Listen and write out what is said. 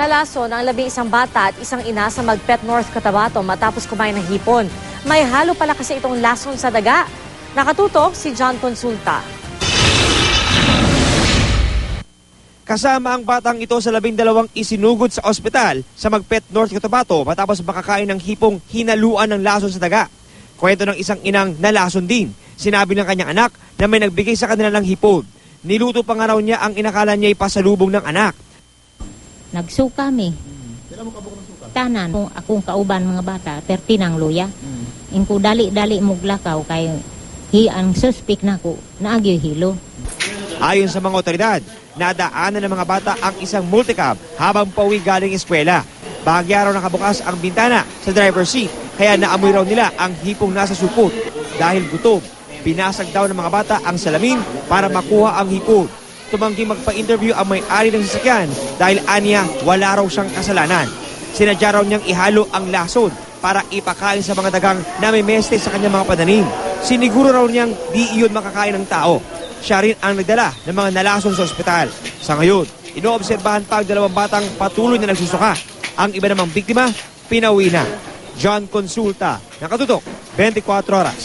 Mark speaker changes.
Speaker 1: Nalason ang labing isang bata at isang ina sa Magpet North Cotabato matapos kumain ng hipon. May halo pala kasi itong lason sa daga. Nakatutok si John Consulta.
Speaker 2: Kasama ang batang ito sa labing dalawang isinugod sa ospital sa Magpet North Cotabato matapos makakain ng hipong hinaluan ng lason sa daga. Kwento ng isang inang nalason din. Sinabi ng kanyang anak na may nagbigay sa kanila ng hipon. Niluto pa nga raw niya ang inakala niya ipasalubong ng anak.
Speaker 3: Nagsuka mi. Tanan, kung akong kauban mga bata, perti ng luya. Ingko dali-dali muglakaw kay hi ang suspect nako naagyo hilo.
Speaker 2: Ayon sa mga otoridad, nadaanan ng mga bata ang isang multicab habang pauwi galing eskwela. Bahagya raw nakabukas ang bintana sa driver's seat kaya naamoy raw nila ang hipong nasa supot. Dahil gutom, pinasag daw ng mga bata ang salamin para makuha ang hipon. Tumanggi magpa-interview ang may-ari ng sasakyan dahil aniya wala raw siyang kasalanan. Sinadya raw niyang ihalo ang lason para ipakain sa mga dagang na may meste sa kanyang mga pananim. Siniguro raw niyang di iyon makakain ng tao. Siya rin ang nagdala ng mga nalason sa ospital. Sa ngayon, inoobserbahan pa ang dalawang batang patuloy na nagsusuka. Ang iba namang biktima, pinauwi na. John Consulta, nakatutok, 24 oras.